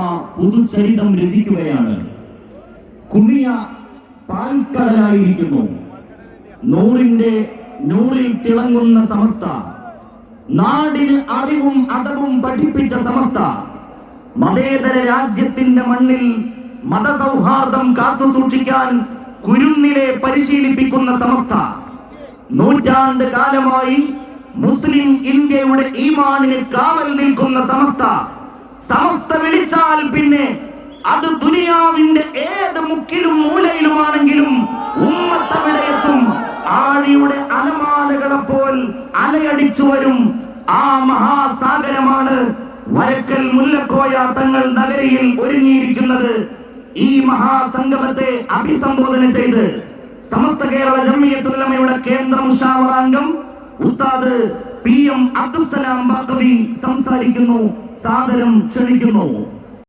പുതുചരിതം രചിക്കുകയാണ്. കുമിയ പാൽക്കടലായിരിക്കുന്നു. നൂറിന്റെ നൂറിൽ തിളങ്ങുന്ന സമസ്ത. നാടിൽ അറിവും അതവും പഠിപ്പിച്ച സമസ്ത. മതേതര രാജ്യത്തിന്റെ മണ്ണിൽ മതസൗഹാർദ്ദം കാത്തു സൂക്ഷിക്കാൻ കുരുന്നിലെ പരിശീലിപ്പിക്കുന്ന സമസ്ത. നൂറ്റാണ്ട് കാലമായി മുസ്ലിം ഇന്ത്യയുടെ ഈമാനിന് കാവൽ നിൽക്കുന്ന സമസ്ത. സമസ്ത വിളിച്ചാൽ പിന്നെ അത് ദുനിയാവിന്റെ ഏത് മുക്കിലും മൂലയിലുമാണെങ്കിലും ഉമ്മത്തവിടെ എത്തും. ആഴിയുടെ പോൽ അലയടിച്ചു വരും. ആ മഹാസാഗരമാണ് വരക്കൽ മുല്ലക്കോയ തങ്ങൾ നഗരിയിൽ ഒരുങ്ങിയിരിക്കുന്നത്. ഈ മഹാസംഗമത്തെ അഭിസംബോധന ചെയ്ത് സമസ്ത കേരള ജമ്മിയത്തുല്ലമയുടെ കേന്ദ്ര മുഷാവറാംഗം ഉസ്താദ് പി എം അബ്ദുസലാം ബാക്കവി സംസാരിക്കുന്നു സാദരം ക്ഷണിക്കുന്നു.